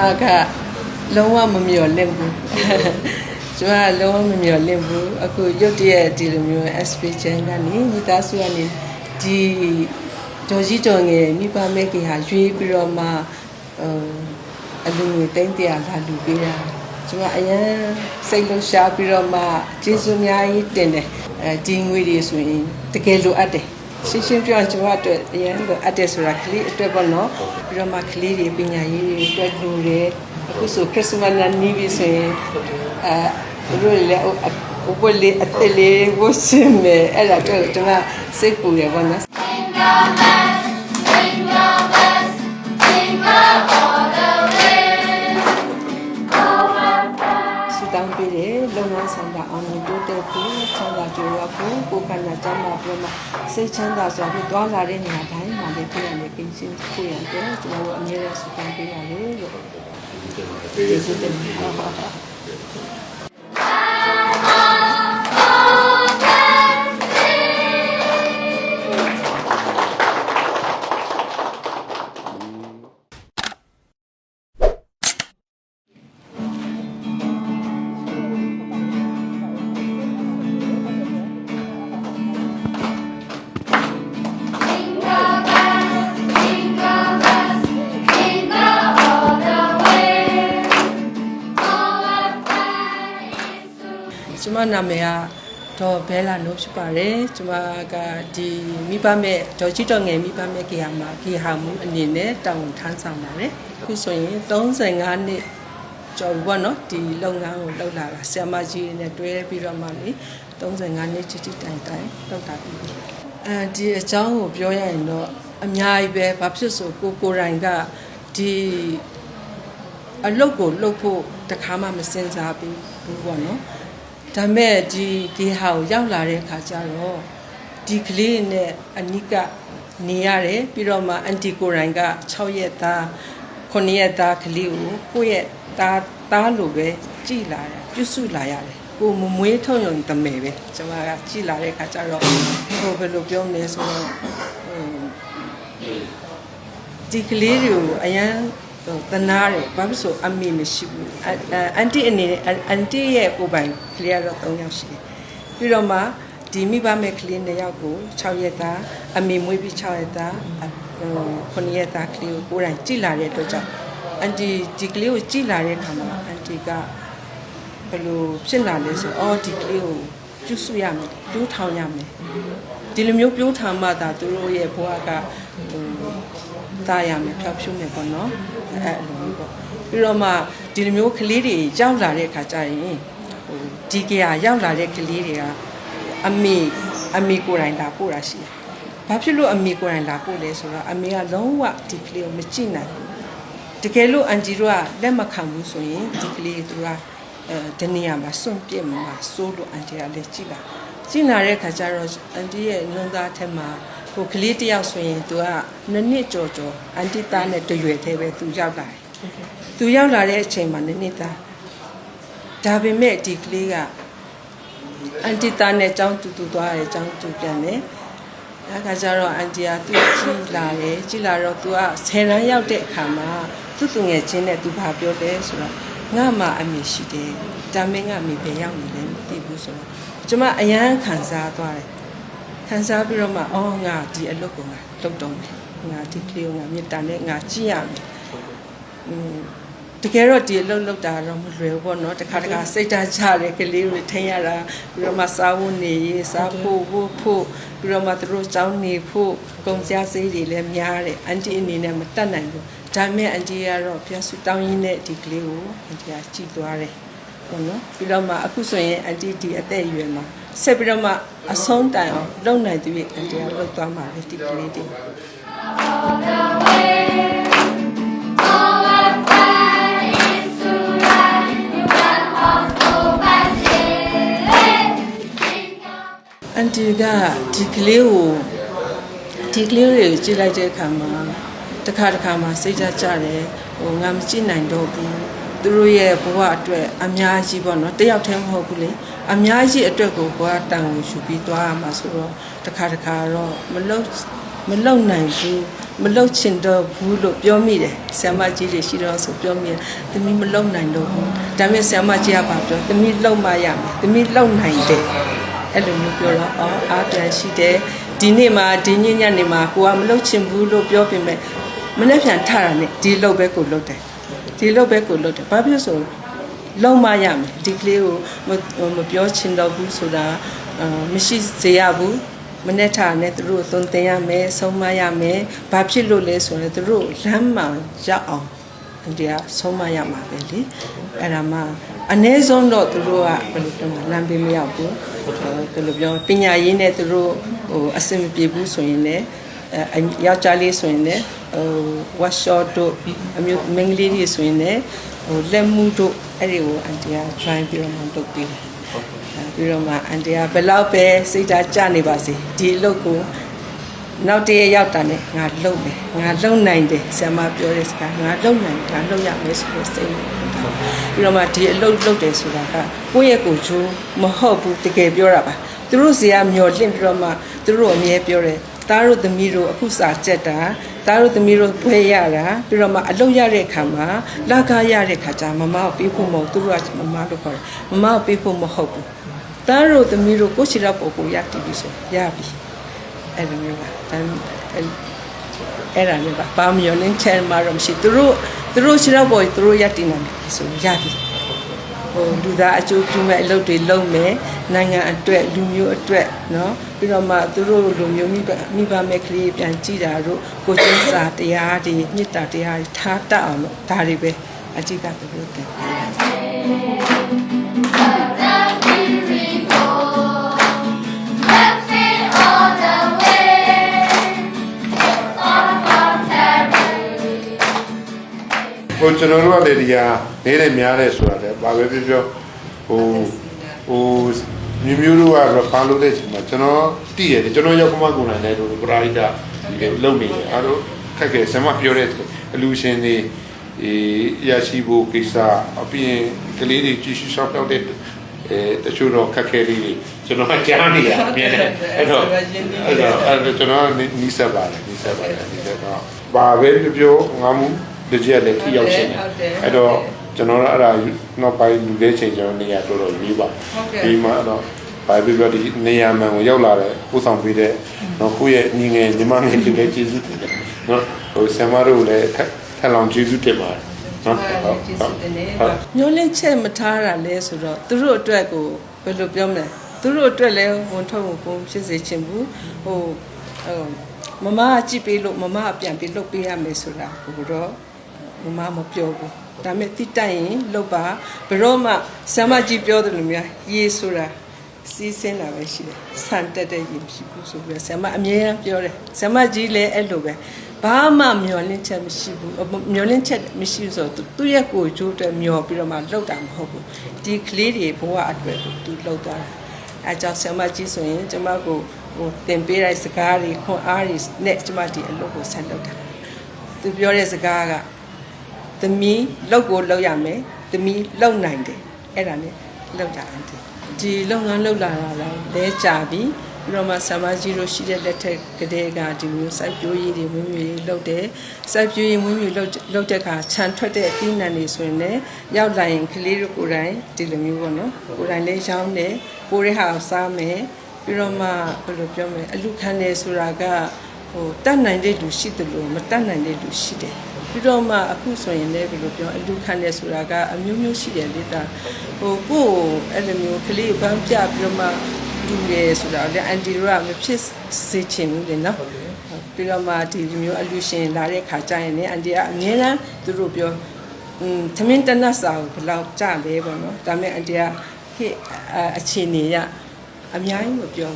တော့ကျမကလုံးဝမမျော်လင့်ဘူးကျမကလုံးဝမမျော်လင့်ဘူးအခုရုတ်တရက်ဒီလိုမျိုး SP channel ကနေမိသားစုကနေဒီဒေါ်ကြီးတော်ငယ်မိဘမဲခင်ဟာရွေးပြီးတော့မှဟိုအလူငွေတိမ့်တရာလာလူပေးတာကျမအရင်စိတ်လှရှားပြီးတော့မှကျေးဇူးအများကြီးတင်တယ်အဲဒီငွေတွေဆိုရင်တကယ်လိုအပ်တယ် ရှင်းရှင်းပြောရင်ကျွန်မအတွက်အရင်လိုအပ်တယ်ဆိုတာကလေးအတွက်ပေါ့နော်ပြီးတော့မှကလေးတွေပညာရေးတွေအတွက်လိုတယ်အခုဆိုခရစ်စမတ်နဲ့နီးပြီဆိုရင်အဲဘယ်လိုလဲဥပလေအသက်လေးဝတ်စင်မယ်အဲ့ဒါတော့ကျွန်မစိတ်ပူတယ်ပေါ့နော်စ ကိုယ်ခန္ဓာကျန်းမာပြီးတော့စိတ်ချမ်းသာစွာပြီးသွားလာတဲ့နေရာတိုင်းမှာလည်းပြည်ရမယ်ကင်းရှင်းဖို့ရတဲ့ကျွန်တော်တို့အမြဲတမ်းစတောင်းပေးရတယ်လို့ကျေးဇူးတင်ပါတယ် မနာမည်ကတော့ဘဲလာနိုးဖြစ်ပါတယ်ကျမကဒီမိဘမဲ့ဒေါ်ကြီးတော်ငယ်မိဘမဲ့ကေဟာမှာကေဟာမှုအနေနဲ့တောင်းထမ်းဆောင်ပါတယ်အခုဆိုရင်35နှစ်ကျော်ပြီပေါ့နော်ဒီလုပ်ငန်းကိုလုပ်လာတာဆရာမကြီးတွေနဲ့တွဲပြီးတော့မှလေ35နှစ်ချစ်ချစ်တိုင်တိုင်လုပ်တာပြီအဲဒီအကြောင်းကိုပြောရရင်တော့အများကြီးပဲဘာဖြစ်ဆိုကိုကိုယ်တိုင်ကဒီအလုတ်ကိုလှုပ်ဖို့တခါမှမစင်စားဘူးဘူးပေါ့နော် ဒါမဲ့ဒီဒီဟာကိုရောက်လာတဲ့အခါကျတော့ဒီကလေးနဲ့အနိကနေရတယ်ပြီးတော့မှအန်တီကိုရိုင်းက6ရက်သား9ရက်သားကလေးကိုကိုယ့်ရဲ့သားသားလိုပဲကြည်လာတယ်ပြုစုလာရတယ်ကိုမမွေးထုံရုံတမယ်ပဲကျွန်မကကြည်လာတဲ့အခါကျတော့ဟိုဘယ်လိုပြောမလဲဆိုတော့ဟိုဒီကလေးတွေကိုအရန် ဟိုတနာတယ်ဘာဖြစ်ဆိုအမေမရှိဘူးအအန်တီအနေနဲ့အန်တီရဲ့ကိုယ်ပိုင်ကလေးကတော့3ယောက်ရှိတယ်ပြီးတော့မှဒီမိဘမဲ့ကလေး2ယောက်ကို6ရက်သားအမေမွေးပြီး6ရက်သားဟို9ရက်သားကလေးကိုကိုယ်တိုင်ကြည်လာတဲ့အတွက်ကြောင့်အန်တီဒီကလေးကိုကြည်လာတဲ့အခါမှာအန်တီကဘယ်လိုဖြစ်လာလဲဆိုအော်ဒီကလေးကိုကျွတ်ဆုရမယ်ပြိုးထောင်ရမယ်ဒီလိုမျိုးပြိုးထောင်မှသာသူတို့ရဲ့ဘဝကဟို သားရမယ်ဖျောက်ဖြူးမယ်ပေါ့နော်အဲ့လိုမျိုးပေါ့ပြီးတော့မှဒီလိုမျိုးကလေးတွေရောက်လာတဲ့အခါကျရင်ဟိုဒီကရာရောက်လာတဲ့ကလေးတွေကအမေအမေကိုယ်တိုင်လာပို့တာရှိတယ်။ဘာဖြစ်လို့အမေကိုယ်တိုင်လာပို့လဲဆိုတော့အမေကလုံးဝဒီကလေးကိုမကြည့်နိုင်ဘူး။တကယ်လို့အန်ဂျီတို့ကလက်မခံဘူးဆိုရင်ဒီကလေးတို့ကအဲဒီနေရာမှာစွန့်ပြစ်မှာစိုးလို့အန်ဂျီကလည်းကြည့်လာကြည့်လာတဲ့အခါကျတော့အန်ဂျီရဲ့နှုံသားထက်မှာ ဟိုကလေးတယောက်ဆိုရင်သူကနှစ်နှစ်ကြော်ကြော်အန်တီသားနဲ့တရွယ်သေးပဲသူရောက်လာတယ်။သူရောက်လာတဲ့အချိန်မှာနှစ်နှစ်သားဒါပေမဲ့ဒီကလေးကအန်တီသားနဲ့ចောင်းတူတူသွားတယ်ចောင်းတူပြန်တယ်။အဲခါကျတော့အန်တီကသူ့ကြည့်လာတယ်ကြည့်လာတော့သူက10ရန်ရောက်တဲ့အခါမှာသူ့သူငယ်ချင်းနဲ့သူဘာပြောလဲဆိုတော့ငါမှအမေရှိတယ်။ဒါမင်းကအမေဘယ်ရောက်နေလဲမသိဘူးဆိုတော့ကျွန်မအရန်ခံစားသွားတယ်။ ခံစားပြီးတော့မှအော်ငါဒီအလုပ်ကိုငါလုပ်တော့မယ်ငါဒီကလေးကိုငါမြေတားနဲ့ငါကြည့်ရမယ်อืมတကယ်တော့ဒီအလုပ်လုပ်တာတော့မလွယ်ဘူးပေါ့နော်တခါတခါစိတ်ဓာတ်ချတဲ့ကလေးတွေထင်ရတာပြီးတော့မှစားဖို့နေရေးစားဖို့ဖို့ဖို့ပြီးတော့မှသူတို့စောင်းနေဖို့ကုန်စရာစိတ်တွေလည်းများတယ်အန်တီအနေနဲ့မတတ်နိုင်ဘူးဒါပေမဲ့အန်တီကတော့ဖျက်ဆူတောင်းရင်းနဲ့ဒီကလေးကိုအန်တီကကြည့်သွားတယ် ပေါ့နော်ပြီးတော့မှအခုဆိုရင်အန်တီဒီအသက်အရွယ်မှာဆက်ပြီးတော့မှအဆုံးတိုင်အောင်လုပ်နိုင်သူရဲ့အန်တီကလုပ်သွားမှာပဲဒီကလေးတွေအန်တီကဒီကလေးကိုဒီကလေးတွေကိုကြည့်လိုက်တဲ့အခါမှာတစ်ခါတစ်ခါမှာစိတ်ဓာတ်ကြတယ်ဟိုငါမကြည့်နိုင်တော့ဘူး သူတို့ရဲ့ဘဝအတွက်အများကြီးပေါ့နော်တယောက်တည်းမဟုတ်ဘူးလေအများကြီးအတွက်ကိုဘဝတန်ကိုယူပြီးသွားရမှာဆိုတော့တစ်ခါတစ်ခါတော့မလုံမလုံနိုင်ဘူးမမလုံချင်တော့ဘူးလို့ပြောမိတယ်ဆ iam မကြီးတွေရှိတော့ဆိုပြောမိတယ်သမီးမလုံနိုင်တော့ဘူးဒါပေမဲ့ဆ iam မကြီးကပါပြောသမီးလုံမရမယ်သမီးလုံနိုင်တယ်အဲ့လိုမျိုးပြောတော့အော်အားပြန်ရှိတယ်ဒီနေ့မှာဒီညညနေမှာကိုကမလုံချင်ဘူးလို့ပြောပြင်မဲ့မနေ့ပြန်ထတာနဲ့ဒီလုံပဲကိုလုံတယ် ဒီလုံပဲကိုလုံတယ်ဘာဖြစ်လို့ဆိုလုံမရမယ်ဒီကလေးကိုမမပြောချင်တော့ဘူးဆိုတာအာမရှိစေရဘူးမနေ့ထားနဲ့သူတို့သွန်သင်ရမယ်ဆုံးမရမယ်ဘာဖြစ်လို့လဲဆိုရင်သူတို့လမ်းမှရောက်အောင်တရားဆုံးမရမှာပဲလေအဲ့ဒါမှအ ਨੇ ဆုံးတော့သူတို့ကဘယ်လိုပြောမလဲလမ်းပေးမရောက်ဘူးဘယ်လိုပြောပညာရေးနဲ့သူတို့ဟိုအဆင်မပြေဘူးဆိုရင်လည်းအဲ ယောက်ျားလေးဆိုရင်လည်းဟို workshop တို့အမျိုးမိန်းကလေးတွေဆိုရင်လည်းဟိုလက်မှုတို့အဲ့ဒီကိုအန်တီက try ပြီးတော့မှလုပ်ပေးတယ်အဲပြီးတော့မှအန်တီကဘယ်လောက်ပဲစိတ်ဓာတ်ကျနေပါစေဒီအလုပ်ကိုနောက်တည့်ရောက်တာနဲ့ငါလုံမယ်ငါလုံနိုင်တယ်ဆရာမပြောတဲ့စကားငါလုံနိုင်တယ်ငါလုံရမယ်ဆိုတဲ့စိတ်နဲ့ပြီးတော့မှဒီအလုပ်လုပ်တယ်ဆိုတာကကိုယ့်ရဲ့ကိုယ်ချိုးမဟုတ်ဘူးတကယ်ပြောတာပါသူတို့စီကမျောလင့်ပြီးတော့မှသူတို့အမြဲပြောတယ်သားတို့သမီးတို့အခုစာကြက်တာသားတို့သမီးတို့ဘွဲရတာပြီးတော့မှအလုပ်ရတဲ့ခါမှာလကားရတဲ့ခါကျမမကိုပေးဖို့မဟုတ်သူတို့ကမမလို့ခေါ်တယ်မမကိုပေးဖို့မဟုတ်ဘူးသားတို့သမီးတို့ကိုချီတော့ပုံကိုရတည်ပြီဆိုရပြီအဲ့လိုမျိုးပါဒါအဲ့အဲ့ဒါလည်းပါဘာမယောလင်းချဲမှာတော့မရှိသူတို့သူတို့ချီတော့ပုံသူတို့ရတည်နေတယ်ဆိုရပြီ ဟိုလူသားအကျိုးပြုမဲ့အလုပ်တွေလုပ်မယ်နိုင်ငံအတွက်လူမျိုးအတွက်เนาะပြီးတော့မှသူတို့လူမျိုးမိဘမိဘမဲ့ကလေးပြန်ကြည့်တာတို့ကိုကျင်းစာတရားတွေမြစ်တာတရားတွေထားတတ်အောင်လို့ဒါတွေပဲအကြည့်ကသူတို့တင်ပြတယ် ဟိုကျွန်တော်တို့ကလေဒီဟာနေတဲ့များတယ်ဆိုတာလေ ဘာပဲပြောပြောဟိုဟိုမျိုးမျိုးတို့ကတော့ဘာလို့လဲဆိုတော့ကျွန်တော်တည်ရတယ်ကျွန်တော်ရောက်မှကုန်နိုင်တယ်လို့ပရာဟိတဒီလုံနေတယ်အားတို့ခက်ခဲဆမပြောတဲ့အလူရှင်တွေအေးရရှိဖို့ကိစ္စအပြင်ကလေးတွေကြည့်ရှုရှောက်တော့တဲ့အဲတချို့တော့ခက်ခဲလေးတွေကျွန်တော်ကကြားနေရအမြဲတမ်းအဲ့တော့အဲ့တော့အဲ့တော့ကျွန်တော်နီးစပ်ပါတယ်နီးစပ်ပါတယ်နီးစပ်တော့ဘာပဲပြောပြောငါမှုတကြက်လည်းထိရောက်ရှင်တယ်အဲ့တော့ ကျွန်တော်တို့အဲ့ဒါနောက်ပိုင်းလူတဲ့ချိန်ကျွန်တော်နေရာတော်တော်ရေးပါဒီမှာတော့ဘာပဲပြောဒီနေရာမှန်ကိုရောက်လာတဲ့ပို့ဆောင်ပေးတဲ့နော်ကိုယ့်ရဲ့ညီငယ်ညီမငယ်တွေလည်းကျေးဇူးတင်တယ်နော်ဟိုဆမ်မတို့လည်းထက်လောင်ကျေးဇူးတင်ပါတယ်နော်ဟုတ်ဟုတ်ဟုတ်ညှိုးလင်းချက်မထားတာလဲဆိုတော့သူတို့အတွက်ကိုဘယ်လိုပြောမလဲသူတို့အတွက်လည်းဝန်ထုတ်ဝန်ပုံဖြစ်စေချင်ဘူးဟိုဟိုမမကကြည့်ပေးလို့မမကပြန်ပြီးလုပ်ပေးရမယ်ဆိုတာကိုတော့မမမပြောဘူး ဒါပေမဲ့တိတိုက်ရင်လုပ်ပါဘယ်တော့မှဆမ်မကြီးပြောတယ်လို့များရေးဆိုတာစီးစင်းတာပဲရှိတယ်ဆန်တက်တဲ့ရင်ဖြစ်ဘူးဆိုပြီးဆမ်မအမြဲတမ်းပြောတယ်ဆမ်မကြီးလည်းအဲ့လိုပဲဘာမှမျောလင့်ချက်မရှိဘူးမျောလင့်ချက်မရှိဘူးဆိုတော့သူ့ရဲ့ကိုယ်ကျိုးအတွက်မျောပြီးတော့မှလှုပ်တာမဟုတ်ဘူးဒီကလေးတွေဘဝအတွက်ကိုသူလှုပ်သွားတာအဲကြောင့်ဆမ်မကြီးဆိုရင်ကျမကိုဟိုတင်ပေးတဲ့စကားတွေခွန်အားတွေနဲ့ကျမဒီအလုပ်ကိုဆက်လုပ်တာသူပြောတဲ့စကားက သမီးလောက်ကိုလောက်ရမယ်သမီးလောက်နိုင်တယ်အဲ့ဒါနဲ့လောက်တာအန်တီဒီလုပ်ငန်းလောက်လာတာလည်းလဲကြပြီပြီးတော့မှဆမ်မကြီးတို့ရှိတဲ့လက်ထက်ကတည်းကဒီမျိုးစိုက်ပျိုးရေးတွေဝင်းမြွေလုပ်တယ်စိုက်ပျိုးရေးဝင်းမြွေလုပ်လုပ်တဲ့အခါခြံထွက်တဲ့အသီးနှံတွေဆိုရင်လည်းရောက်လာရင်ကလေးတို့ကိုယ်တိုင်ဒီလိုမျိုးပေါ့နော်ကိုယ်တိုင်လည်းရောင်းတယ်ကိုယ်ရဲ့ဟာကိုစားမယ်ပြီးတော့မှဘယ်လိုပြောမလဲအလူခံတယ်ဆိုတာကဟိုတတ်နိုင်တဲ့လူရှိတယ်လို့မတတ်နိုင်တဲ့လူရှိတယ် ပြီးတော့မှအခုဆိုရင်လည်းဘယ်လိုပြောအလူခံတယ်ဆိုတာကအမျိုးမျိုးရှိတယ်လေတာဟိုကိုယ်အဲ့လိုမျိုးကလေးပန်းပြပြီးတော့မှလူရဲဆိုတာလည်းအန်တီတို့ကမဖြစ်စေချင်ဘူးလေနော်ပြီးတော့မှဒီလိုမျိုးအလူရှင်လာတဲ့ခါကျရင်လည်းအန်တီကအမြဲတမ်းသူတို့ပြောอืมသမင်းတနတ်စာကိုဘယ်လောက်ကြလဲပေါ့နော်ဒါပေမဲ့အန်တီကခေတ်အခြေအနေရအများကြီးမပြော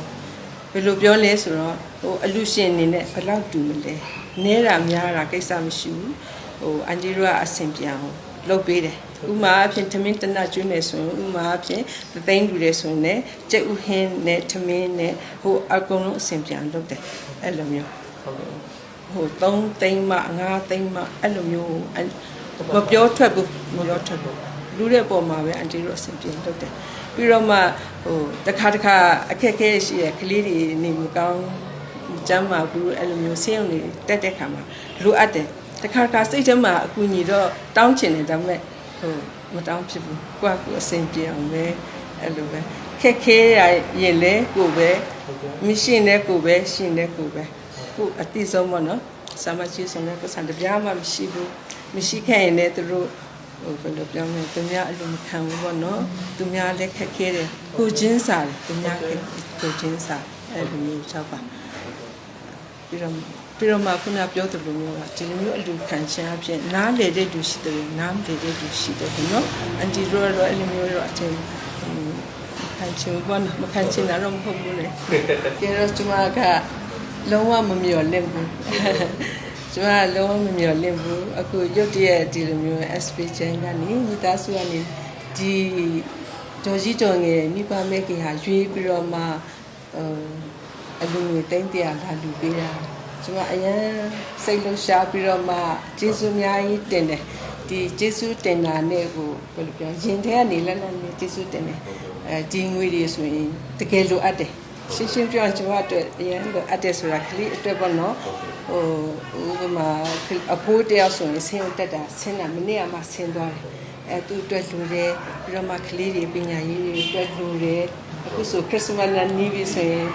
ဘူးဘယ်လိုပြောလဲဆိုတော့ဟိုအလူရှင်အနေနဲ့ဘယ်လောက်တူမလဲ နဲတာများတာကိစ္စမရှိဘူးဟိုအန်တီတို့ကအဆင်ပြေအောင်လုပ်ပေးတယ်ဥမာအဖြစ်သမင်းတနတ်ကျွေးမယ်ဆိုရင်ဥမာအဖြစ်သသိန်းလူတယ်ဆိုရင်လည်းကြက်ဥဟင်းနဲ့သမင်းနဲ့ဟိုအကုန်လုံးအဆင်ပြေအောင်လုပ်တယ်အဲ့လိုမျိုးဟို3သိန်းမှ5သိန်းမှအဲ့လိုမျိုးအဲ့မပြောထွက်ဘူးမပြောထွက်ဘူးလူတဲ့ပုံမှာပဲအန်တီတို့အဆင်ပြေလုပ်တယ်ပြီးတော့မှဟိုတစ်ခါတစ်ခါအခက်အခဲရှိရကလေးတွေနေမကောင်း ကျမ်းမာဘူးအဲ့လိုမျိုးဆင်းရုံတွေတက်တဲ့ခါမှာလိုအပ်တယ်တခါတခါစိတ်ထဲမှာအကူအညီတော့တောင်းချင်တယ်ဒါပေမဲ့ဟိုမတောင်းဖြစ်ဘူးကိုယ့်အကူအဆင်ပြေအောင်ပဲအဲ့လိုပဲခက်ခဲရရင်လဲကိုယ်ပဲမရှိရင်လည်းကိုယ်ပဲရှိရင်လည်းကိုယ်ပဲကိုယ်အတိဆုံးပေါ့နော်စာမကြီးဆုံးတဲ့ပတ်စံတစ်ပြားမှမရှိဘူးမရှိခဲ့ရင်လည်းသူတို့ဟိုဘယ်လိုပြောမလဲသူများအလိုမခံဘူးပေါ့နော်သူများလည်းခက်ခဲတယ်ကိုချင်းစားတယ်သူများခက်ကိုချင်းစားအဲ့လိုမျိုးချက်ပါ ပြီးတော့ပြီးတော့မှခုနပြောသလိုမျိုးကဒီလိုမျိုးအလူခံခြင်းအဖြစ်နားလေတဲ့သူရှိတယ်နားမလေတဲ့သူရှိတယ်ဒီနော်အန်တီတို့ကတော့အဲ့လိုမျိုးတော့အချိန်ခံချင်ဘာမခံချင်တာတော့မဟုတ်ဘူးလေကျေတော့ကျွန်မကလုံးဝမမျှော်လင့်ဘူးကျွန်မလုံးဝမမျှော်လင့်ဘူးအခုရုတ်တရက်ဒီလိုမျိုး SP ချန်ကနေမိသားစုကနေဒီဒေါ်ကြီးတော်ငယ်မိဘမဲခင်ဟာရွေးပြီးတော့မှဟို အလူငွေတိမ့်တရာလာလူပေးတာကျွန်မအရင်စိတ်လှရှားပြီးတော့မှကျေးဇူးအများကြီးတင်တယ်ဒီကျေးဇူးတင်တာနဲ့ကိုဘယ်လိုပြောရင်ထဲကနေလက်လက်နဲ့ကျေးဇူးတင်တယ်အဲဒီငွေတွေဆိုရင်တကယ်လိုအပ်တယ်ရှင်းရှင်းပြောရင်ကျွန်မအတွက်အရင်လိုအပ်တယ်ဆိုတာကလေးအတွက်ပေါ့နော်ဟိုဥပမာအဖိုးတယောက်ဆိုရင်ဆင်းရဲတက်တာဆင်းတာမနေ့ကမှဆင်းသွားတယ်အဲသူအတွက်လိုတယ်ပြီးတော့မှကလေးတွေပညာရေးတွေအတွက်လိုတယ် အခုဆိုခရစ်စမတ်နဲ့နီးပြီဆိုရင်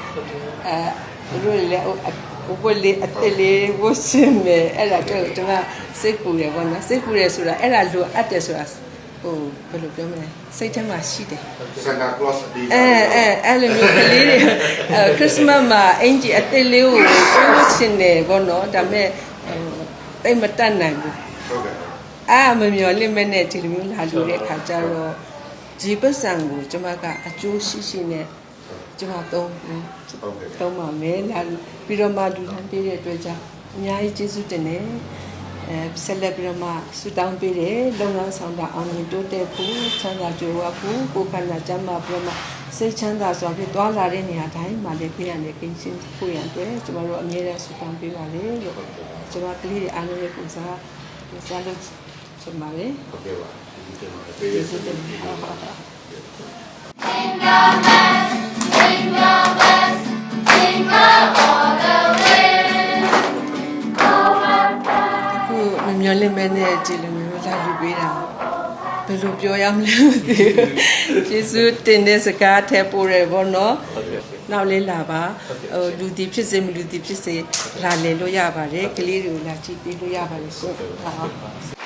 အဲတို့လည်းဟိုဘလေးအသက်လေးဝတ်စင်မယ်အဲ့ဒါတော့ကျွန်မစိတ်ပူတယ်ပေါ့နော်စိတ်ပူတယ်ဆိုတာအဲ့ဒါလိုအပ်တယ်ဆိုတာဟိုဘယ်လိုပြောမလဲစိတ်ထဲမှာရှိတယ်စန်တာကလော့စ်ဒီအဲအဲအဲ့လိုမျိုးကလေးတွေအဲခရစ်စမတ်မှာအင်ဂျီအစ်စ်လေးကိုပို့ချင်တယ်ပေါ့နော်ဒါပေမဲ့ဟိုတိတ်မတတ်နိုင်ဘူးဟုတ်ကဲ့အာမမျော်လင့်မဲ့နဲ့ဒီလိုမျိုးလာလို့တဲ့ခါကျတော့ ဒီပတ်စံကိုကျွန်မကအကျိုးရှိရှိနဲ့ကျွန်မသုံးဘူးဟုတ်ကဲ့သုံးပါမယ်လာပြီးတော့မှလူထမ်းပေးတဲ့အတွက်ကြောင့်အများကြီးကျေးဇူးတင်တယ်အဲဆက်လက်ပြီးတော့မှဆုတောင်းပေးတယ်လုပ်ငန်းဆောင်တာအောင်မြင်တိုးတက်ဖို့ချမ်းသာကြွယ်ဝဖို့ကိုယ်ခန္ဓာကျန်းမာပြီးတော့မှစိတ်ချမ်းသာစွာဖြင့်သွားလာတဲ့နေရာတိုင်းမှာလည်းပြည့်ရတဲ့ကင်းရှင်းဖို့ရန်အတွက်ကျွန်တော်တို့အမြဲတမ်းဆုတောင်းပေးပါလေလို့ကျွန်မကလေးတွေအားလုံးရဲ့ပူဇော်ကြားလို့ ဆိုပါလေဟုတ်ကဲ့ပါဒီတင်ပါပေးရကျေးစေဇူးတင်ပါခုမမျော်လင့်မဲနဲ့ဒီလိုမျိုးလာလူပေးတာဘယ်လိုပြောရမလဲမသိဘူးကျေးဇူးတင်တဲ့စကားထဲပို့ရပေါ့နော်နောက်လေးလာပါဟိုလူတီဖြစ်စေမလူတီဖြစ်စေလာလေလို့ရပါတယ်ကလေးတွေကိုလာကြည့်ပေးလို့ရပါတယ်ရှင်ဟုတ်